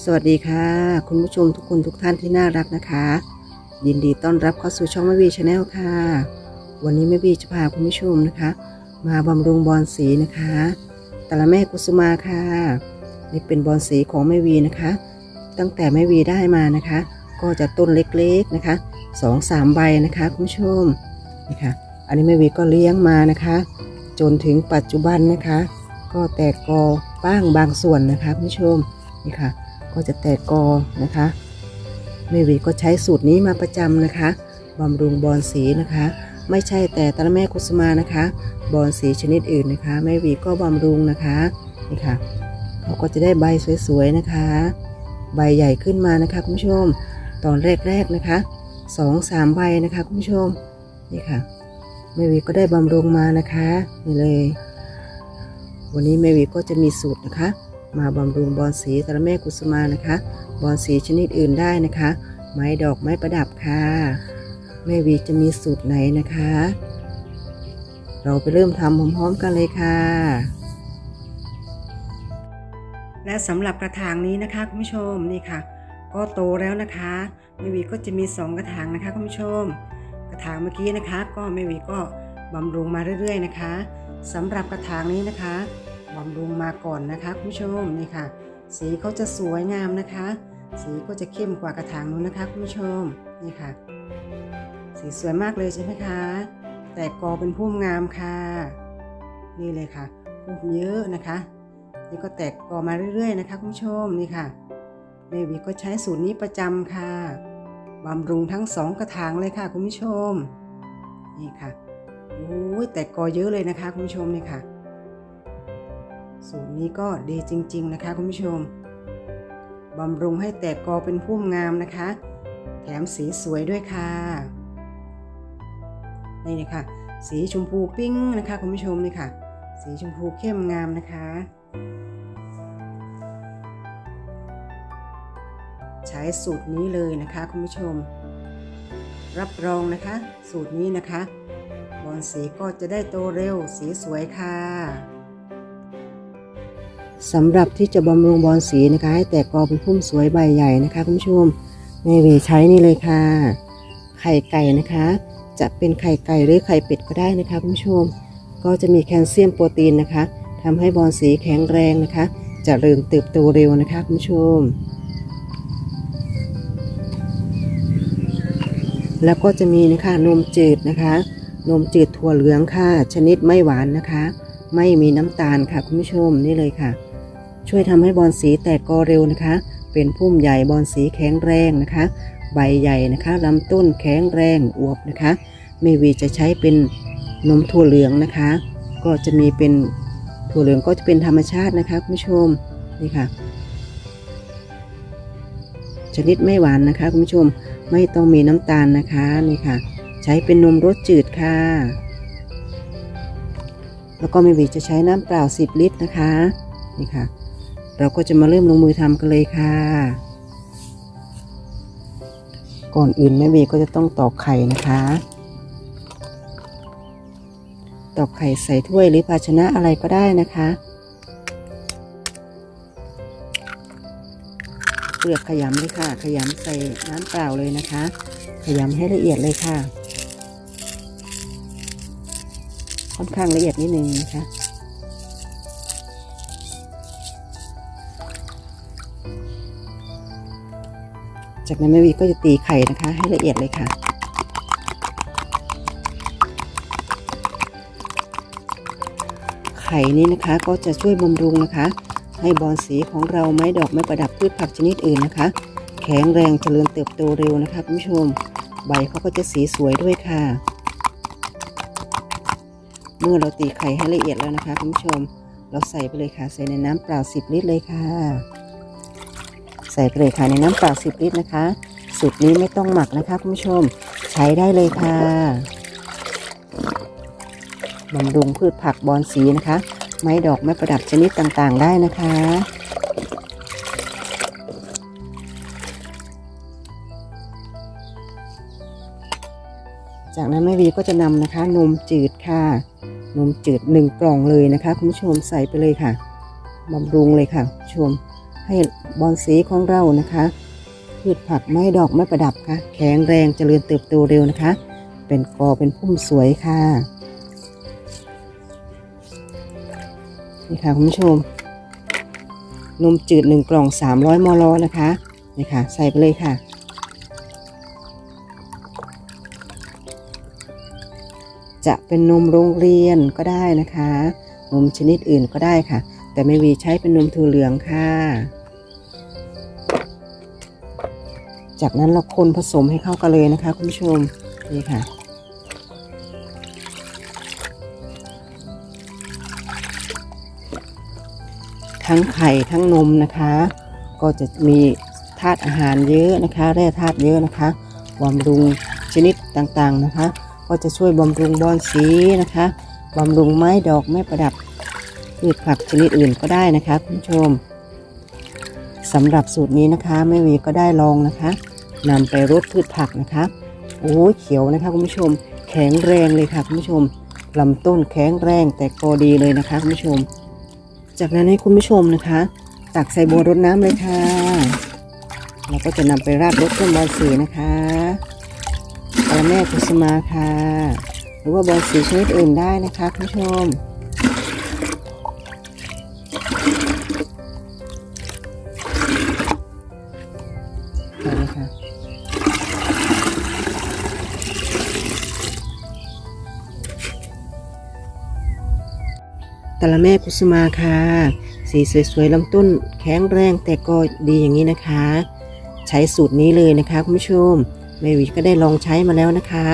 สวัสดีค่ะ คุณผู้ชมทุกคนทุกท่านที่น่ารักนะคะ ยินดีต้อนรับเข้าสู่ช่องแม่วีชาแนลค่ะ วันนี้แม่วีจะพาคุณผู้ชมนะคะ มาบำรุงบอลสีนะคะตะละแม่กุสุมาค่ะ นี่เป็นบอลสีของแม่วีนะคะ ตั้งแต่แม่วีได้มานะคะ ก็จะต้นเล็กๆนะคะสองสามใบนะคะคุณผู้ชมนี่ค่ะอันนี้แม่วีก็เลี้ยงมานะคะ จนถึงปัจจุบันนะคะ ก็แตกกอบ้างบางส่วนนะคะคุณผู้ชมนี่ค่ะ ก็จะแตกกอนะคะแม่วีก็ใช้สูตรนี้มาประจำนะคะบำรุงบอนสีนะคะ ไม่ใช่แต่ตะละแม่กุสมานะคะ บอนสีชนิดอื่นนะคะแม่วีก็บำรุงนะคะนี่ค่ะเขาก็จะได้ใบสวยๆนะคะ ใบใหญ่ขึ้นมานะคะคุณผู้ชม ตอนแรกๆนะคะสองสามใบนะคะคุณผู้ชมนี่ค่ะแม่วีก็ได้บำรุงมานะคะนี่เลย วันนี้แม่วีก็จะมีสูตรนะคะ มาบำรุงบอนสีตะละแม่กุสุมานะคะ บอนสีชนิดอื่นได้นะคะ ไม้ดอกไม้ประดับค่ะ แม่วีจะมีสูตรไหนนะคะ เราไปเริ่มทำพร้อมๆกันเลยค่ะ และสำหรับกระถางนี้นะคะคุณผู้ชมนี่ค่ะ ก็โตแล้วนะคะแม่วีก็จะมี 2 กระถางนะคะคุณผู้ชม กระถางเมื่อกี้นะคะ ก็แม่วีก็บำรุงมาเรื่อย ๆ นะคะสำหรับกระถางนี้นะคะ บำรุงมาก่อนนะคะคุณผู้ชมนี่ค่ะ สีเขาจะสวยงามนะคะ สีก็จะเข้มกว่ากระถางนู้นนะคะคุณผู้ชมนี่ค่ะ สีสวยมากเลยใช่ไหมคะ แต่กอเป็นพุ่มงามค่ะ นี่เลยค่ะพุ่มเยอะนะคะนี่ก็แตกกอมาเรื่อย ๆ นะคะคุณผู้ชมนี่ค่ะแม่วีก็ใช้สูตรนี้ประจำค่ะบำรุงทั้งสองกระถางเลยค่ะคุณผู้ชมนี่ค่ะโอ้ยแตกกอเยอะเลยนะคะคุณผู้ชมนี่ค่ะ สูตรนี้ก็ดีจริง ๆ นะคะคุณผู้ชมบำรุงให้แตกกอเป็นพุ่มงามนะคะ แถมสีสวยด้วยค่ะ นี่นะคะ สีชมพูปิ้งนะคะคุณผู้ชมนี่ค่ะ สีชมพูเข้มงามนะคะ ใช้สูตรนี้เลยนะคะคุณผู้ชม รับรองนะคะ สูตรนี้นะคะบอนสีก็จะได้โตเร็วสีสวยค่ะ สำหรับที่จะบำรุงบอนสีนะคะ ให้แตกกอเป็นพุ่มสวยใบใหญ่นะคะคุณผู้ชมแม่วีใช้นี่เลยค่ะ ไข่ไก่นะคะ จะเป็นไข่ไก่หรือไข่เป็ดก็ได้นะคะคุณผู้ชม ก็จะมีแคลเซียมโปรตีนนะคะทำให้บอนสีแข็งแรงนะคะจะเริญเติบโตเร็วนะคะคุณผู้ชม แล้วก็จะมีนะคะนมจืดนะคะ นมจืดถั่วเหลืองค่ะ ชนิดไม่หวานนะคะ ไม่มีน้ำตาลค่ะคุณผู้ชมนี่เลยค่ะ ช่วยทำให้บอนสีแตกกอเร็วนะคะ เป็นพุ่มใหญ่บอนสีแข็งแรงนะคะ ใบใหญ่นะคะลำต้นแข็งแรงอวบนะคะเมวีจะใช้เป็นนมถั่วเหลืองนะคะ ก็จะมีเป็นถั่วเหลืองก็จะเป็นธรรมชาตินะคะคุณผู้ชมนี่ค่ะ ชนิดไม่หวานนะคะคุณผู้ชมไม่ต้องมีน้ำตาลนะคะนี่ค่ะ ใช้เป็นนมรสจืดค่ะ แล้วก็เมวีจะใช้น้ำเปล่า 10 ลิตรนะคะนี่ค่ะ เราก็จะมาเริ่มลงมือทำกันเลยค่ะ ก่อนอื่นแม่เมย์ก็จะต้องตอกไข่นะคะ ตอกไข่ใส่ถ้วยหรือภาชนะอะไรก็ได้นะคะเปลือกขยำเลยค่ะ ขยำใส่น้ำเปล่าเลยนะคะ ขยำให้ละเอียดเลยค่ะ ค่อนข้างละเอียดนิดนึงนะคะ จากนั้นแม่วีก็จะตีไข่นะคะ ให้ละเอียดเลยค่ะไข่นี้นะคะก็จะช่วยบำรุงนะคะ ให้บอนสีของเราไม้ดอกไม้ประดับพืชผักชนิดอื่นนะคะ แข็งแรงเจริญเติบโตเร็วนะคะคุณผู้ชม ใบเขาก็จะสีสวยด้วยค่ะ เมื่อเราตีไข่ให้ละเอียดแล้วนะคะคุณผู้ชม เราใส่ไปเลยค่ะใส่ในน้ำเปล่า 10 ลิตรเลยค่ะ ใส่ไปเลยค่ะในน้ำเปล่า10 ลิตรนะคะ สูตรนี้ไม่ต้องหมักนะคะคุณผู้ชม ใช้ได้เลยค่ะบำรุงพืชผักบอนสีนะคะ ไม้ดอกไม้ประดับชนิดต่างๆ ได้นะคะจากนั้นแม่วีก็จะนำนะคะนมจืดค่ะ นมจืดหนึ่งกล่องเลยนะคะ คุณผู้ชมใส่ไปเลยค่ะบำรุงเลยค่ะคุณผู้ชม ให้บอนสีของเรานะคะพืชผักไม้ดอกไม้ประดับค่ะ แข็งแรงเจริญเติบโตเร็วนะคะ เป็นกอเป็นพุ่มสวยค่ะ นี่ค่ะคุณผู้ชม นมจืด1กล่อง 300 มลนะคะนี่ค่ะ ใส่ไปเลยค่ะจะเป็นนมโรงเรียนก็ได้นะคะ นมชนิดอื่นก็ได้ค่ะ แต่ไม่วีใช้เป็นนมถั่วเหลืองค่ะ จากนั้นเราคนผสมให้เข้ากันเลยนะคะ คุณผู้ชมนี่ค่ะ ทั้งไข่ทั้งนมนะคะ ก็จะมีธาตุอาหารเยอะนะคะแร่ธาตุเยอะนะคะบำรุงชนิดต่างๆนะคะ ก็จะช่วยบำรุงบอนสีนะคะบำรุงไม้ดอกไม้ประดับพืชผักชนิดอื่นก็ได้นะคะ คุณผู้ชมสำหรับสูตรนี้นะคะแม่วีก็ได้ลองนะคะ นำไปรดพืชผักนะคะโอ้ยเขียวนะคะคุณผู้ชม แข็งแรงเลยค่ะคุณผู้ชมลำต้นแข็งแรงแต่กอดีเลยนะคะคุณผู้ชม จากนั้นให้คุณผู้ชมนะคะ ตักใส่บัวรดน้ำเลยค่ะเราก็จะนำไปราดรดต้นบอนสีนะคะกระแม่กุสมาค่ะ หรือว่าบอนสีชนิดอื่นได้นะคะคุณผู้ชม ตะละแม่กุสุมาค่ะ สีสวยๆลำต้นแข็งแรงแต่ก็ดีอย่างนี้นะคะ ใช้สูตรนี้เลยนะคะคุณผู้ชมแม่วีก็ได้ลองใช้มาแล้วนะคะ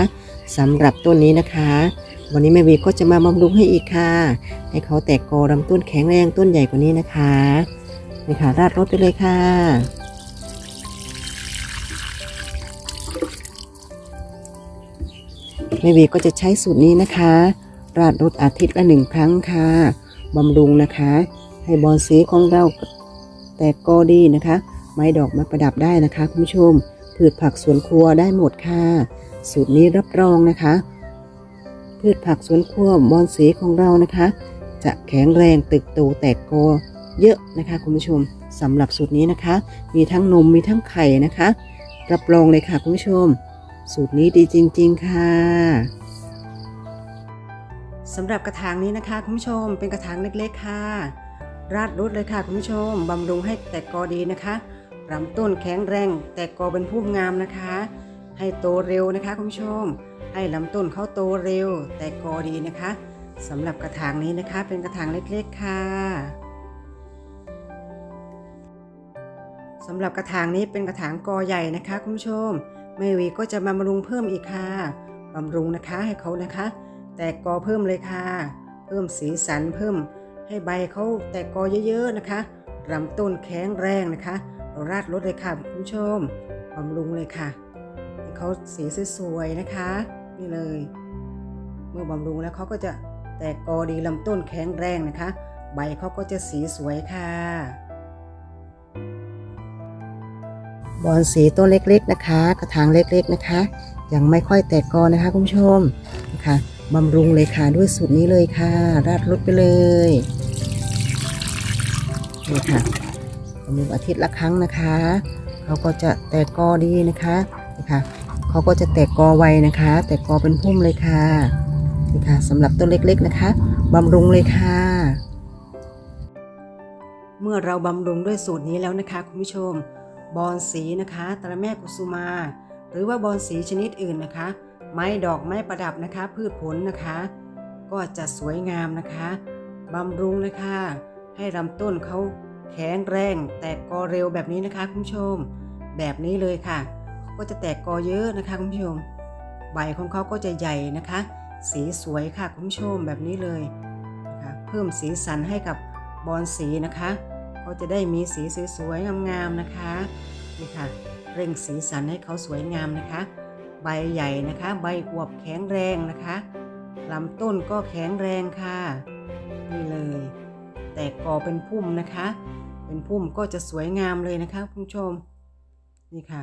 สำหรับต้นนี้นะคะ วันนี้แม่วีก็จะมาบำรุงให้อีกค่ะ ให้เขาแตกกอลำต้นแข็งแรงต้นใหญ่กว่านี้นะคะนี่ค่ะราดรถไปเลยค่ะแม่วีก็จะใช้สูตรนี้นะคะ ราดรถอาทิตย์ละหนึ่งครั้งค่ะบำรุงนะคะ ให้บอนสีของเราแตกกอดีนะคะ ไม้ดอกไม้ประดับได้นะคะคุณผู้ชมพืชผักสวนครัวได้หมดค่ะ สูตรนี้รับรองนะคะ พืชผักสวนครัวบอนสีของเรานะคะ จะแข็งแรงตึกโตแตกกอเยอะนะคะคุณผู้ชมสำหรับสูตรนี้นะคะ มีทั้งนมมีทั้งไข่นะคะ รับรองเลยค่ะคุณผู้ชม สูตรนี้ดีจริง ๆ ค่ะ สำหรับกระถางนี้นะคะคุณผู้ชมเป็นกระถางเล็กๆค่ะ ราดรุดเลยค่ะคุณผู้ชมบำรุงให้แตกกอดีนะคะลำต้นแข็งแรงแตกกอเป็นพุ่มงามนะคะ ให้โตเร็วนะคะคุณผู้ชม ให้ลำต้นเขาโตเร็ว แตกกอดีนะคะสำหรับกระถางนี้นะคะเป็นกระถางเล็กๆค่ะสำหรับกระถางนี้เป็นกระถางกอใหญ่นะคะคุณผู้ชมแม่วีก็จะมาบำรุงเพิ่มอีกค่ะบำรุงนะคะให้เขานะคะ แตกกอเพิ่มเลยค่ะ เพิ่มสีสันเพิ่มให้ใบเขาแตกกอเยอะๆนะคะลำต้นแข็งแรงนะคะ เราราดรถเลยค่ะคุณผู้ชมบำรุงเลยค่ะให้เขาสีสวยๆนะคะ นี่เลย เมื่อบำรุงแล้วเขาก็จะแตกกอดีลำต้นแข็งแรงนะคะ ใบเขาก็จะสีสวยค่ะบอนสีต้นเล็กๆนะคะ กระถางเล็กๆนะคะ ยังไม่ค่อยแตกกอนะคะคุณผู้ชมนะคะ บำรุงเลยค่ะด้วยสูตรนี้เลยค่ะ ราดรถไปเลยนี่ค่ะบำรุงอาทิตย์ละครั้งนะคะเขาก็จะแตกกอดีนะคะนี่ค่ะเขาก็จะแตกกอไวนะคะ แตกกอเป็นพุ่มเลยค่ะนี่ค่ะสำหรับต้นเล็กๆนะคะบำรุงเลยค่ะ เมื่อเราบำรุงด้วยสูตรนี้แล้วนะคะคุณผู้ชมบอนสีนะคะตระแม่กุสุมา หรือว่าบอนสีชนิดอื่นนะคะ ไม้ดอกไม้ประดับนะคะ พืชผลนะคะ ก็จะสวยงามนะคะบำรุงนะคะ ให้ลำต้นเขาแข็งแรงแตกกอเร็วแบบนี้นะคะคุณผู้ชม แบบนี้เลยค่ะเขาก็จะแตกกอเยอะนะคะคุณผู้ชม ใบของเขาก็จะใหญ่นะคะ สีสวยค่ะคุณผู้ชมแบบนี้เลยนะคะเพิ่มสีสันให้กับบอนสีนะคะเขาจะได้มีสีสวยๆงามๆนะคะนี่ค่ะเร่งสีสันให้เขาสวยงามนะคะ ใบใหญ่นะคะ ใบอวบแข็งแรงนะคะลำต้นก็แข็งแรงค่ะนี่เลย แตกกอเป็นพุ่มนะคะ เป็นพุ่มก็จะสวยงามเลยนะคะคุณผู้ชมนี่ค่ะ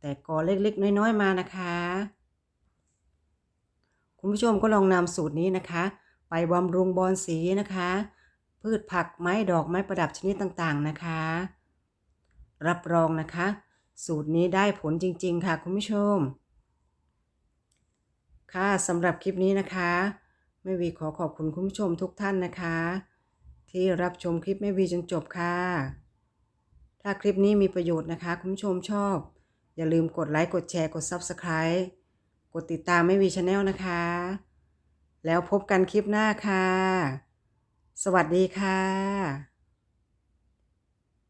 แตกกอเล็กๆ น้อยๆมานะคะ คุณผู้ชมก็ลองนำสูตรนี้นะคะ ไปบำรุงบอนสีนะคะ พืชผักไม้ดอกไม้ประดับชนิดต่างๆนะคะ รับรองนะคะ สูตรนี้ได้ผลจริง ๆ ค่ะคุณผู้ชม ค่ะสำหรับคลิปนี้นะคะแม่วีขอขอบคุณคุณผู้ชมทุกท่านนะคะ ที่รับชมคลิปแม่วีจนจบค่ะ ถ้าคลิปนี้มีประโยชน์นะคะ คุณผู้ชมชอบ อย่าลืมกดไลค์กดแชร์กด Subscribe กดติดตามแม่วีชาแนลนะคะ แล้วพบกันคลิปหน้าค่ะ สวัสดีค่ะ